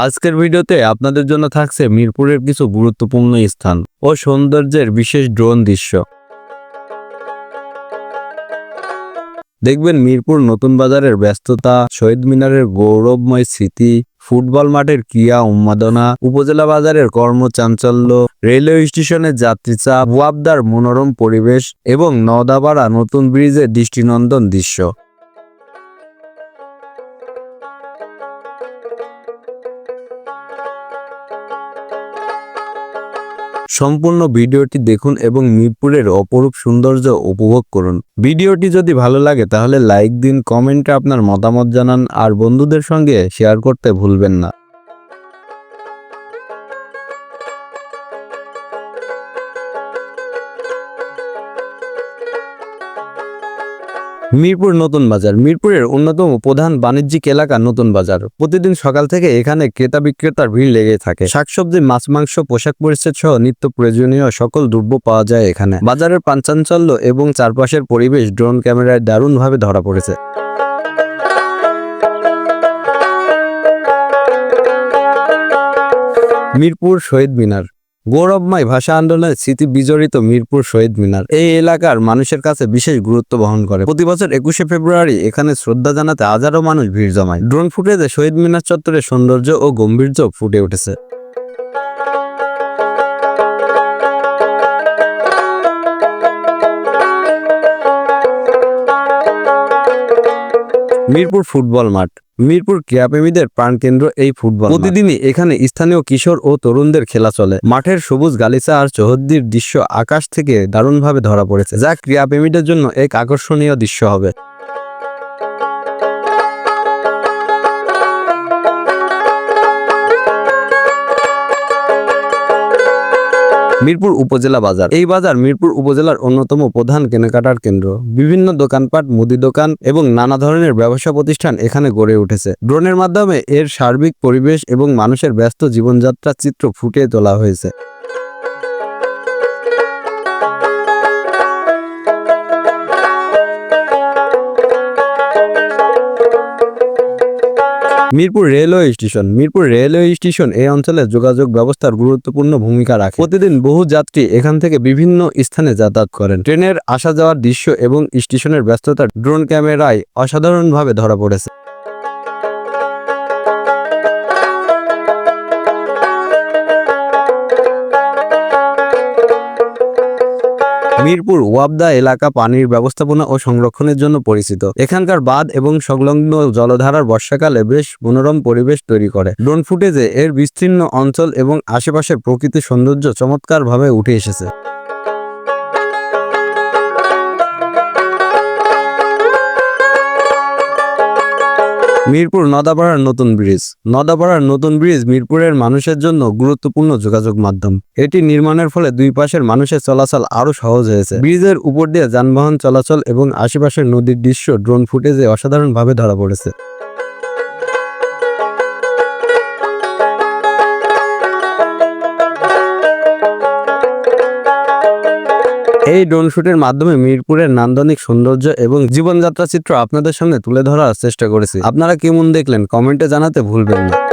আজকের ভিডিওতে আপনাদের জন্য থাকছে মিরপুরের কিছু গুরুত্বপূর্ণ স্থান ও সৌন্দর্যের বিশেষ ড্রোন দৃশ্য। দেখবেন মিরপুর নতুন বাজারের ব্যস্ততা, শহীদ মিনারের গৌরবময় স্মৃতি, ফুটবল মাঠের ক্রিয়া উন্মাদনা, উপজেলা বাজারের কর্মচাঞ্চল্য, রেলওয়ে স্টেশনের যাত্রী চাপ ওয়াবদার মনোরম পরিবেশ এবং নদাপাড়া নতুন ব্রিজের দৃষ্টিনন্দন দৃশ্য। সম্পূর্ণ ভিডিওটি দেখুন এবং মিরপুরের অপরূপ সৌন্দর্য উপভোগ করুন। ভিডিওটি যদি ভালো লাগে তাহলে লাইক দিন, কমেন্টে আপনার মতামত জানান আর বন্ধুদের সঙ্গে শেয়ার করতে ভুলবেন না। মিরপুর নতুন বাজার। মিরপুরের অন্যতম প্রধান বাণিজ্যিক এলাকা নতুন বাজার। প্রতিদিন সকাল থেকে এখানে ক্রেতা বিক্রেতার ভিড় লেগে থাকে। শাকসবজি, মাছ, মাংস, পোশাক পরিচ্ছদ সহ নিত্য প্রয়োজনীয় সকল দ্রব্য পাওয়া যায় এখানে। বাজারের পাঞ্চাঞ্চল্য এবং চারপাশের পরিবেশ ড্রোন ক্যামেরায় দারুণভাবে ধরা পড়েছে। মিরপুর শহীদ মিনার। গৌরবময় ভাষা আন্দোলনের স্মৃতি বিজড়িত মিরপুর শহীদ মিনার। এই এলাকার মানুষের কাছে বিশেষ গুরুত্ব বহন করে। প্রতি বছর একুশে ফেব্রুয়ারি এখানে শ্রদ্ধা জানাতে হাজারো মানুষ ভিড় জমায়। ড্রোন ফুটেজে শহীদ মিনার চত্বরের সৌন্দর্য ও গম্ভীর্য ফুটে উঠেছে। মিরপুর ফুটবল মাঠ। মিরপুর ক্রীড়াপ্রেমীদের প্রাণকেন্দ্র এই ফুটবল প্রতিদিনই এখানে স্থানীয় কিশোর ও তরুণদের খেলা চলে। মাঠের সবুজ গালিচা আর চৌহদ্দির দৃশ্য আকাশ থেকে দারুণভাবে ধরা পড়েছে। যা ক্রীড়াপ্রেমীদের জন্য এক আকর্ষণীয় দৃশ্য হবে। মিরপুর উপজেলা বাজার। এই বাজার মিরপুর উপজেলার অন্যতম প্রধান কেনাকাটার কেন্দ্র। বিভিন্ন দোকানপাট, মুদি দোকান এবং নানা ধরনের ব্যবসা প্রতিষ্ঠান এখানে গড়ে উঠেছে। ড্রোনের মাধ্যমে এর সার্বিক পরিবেশ এবং মানুষের ব্যস্ত জীবনযাত্রার চিত্র ফুটিয়ে তোলা হয়েছে। Mirpur railway station. Mirpur railway station এই অঞ্চলে যোগাযোগ ব্যবস্থার গুরুত্বপূর্ণ ভূমিকা রাখে। প্রতিদিন বহু যাত্রী এখান থেকে বিভিন্ন স্থানে যাতায়াত করেন। ট্রেনের আসা যাওয়ার দৃশ্য এবং স্টেশনের ব্যস্ততা ড্রোন ক্যামেরায় অসাধারণভাবে ধরা পড়েছে। মিরপুর ওয়াবদা এলাকা পানির ব্যবস্থাপনা ও সংরক্ষণের জন্য পরিচিত। এখানকার বাঁধ এবং সংলগ্ন জলধারার বর্ষাকালে বেশ মনোরম পরিবেশ তৈরি করে। ড্রোন ফুটেজে এর বিস্তীর্ণ অঞ্চল এবং আশেপাশের প্রকৃতি সৌন্দর্য চমৎকারভাবে উঠে এসেছে। মিরপুর নদাপাড়ার নতুন ব্রিজ। নদাপাড়ার নতুন ব্রিজ মিরপুরের মানুষের জন্য গুরুত্বপূর্ণ যোগাযোগ মাধ্যম। এটি নির্মাণের ফলে দুই পাশের মানুষের চলাচল আরও সহজ হয়েছে। ব্রিজের উপর দিয়ে যানবাহন চলাচল এবং আশেপাশের নদীর দৃশ্য, ড্রোন ফুটেজে অসাধারণভাবে ধরা পড়েছে। এই ড্রোন শুটের মাধ্যমে মিরপুরের নান্দনিক সৌন্দর্য এবং জীবনযাত্রা চিত্র আপনাদের সামনে তুলে ধরার চেষ্টা করেছি। আপনারা কেমন দেখলেন, কমেন্টে জানাতে ভুলবেন না।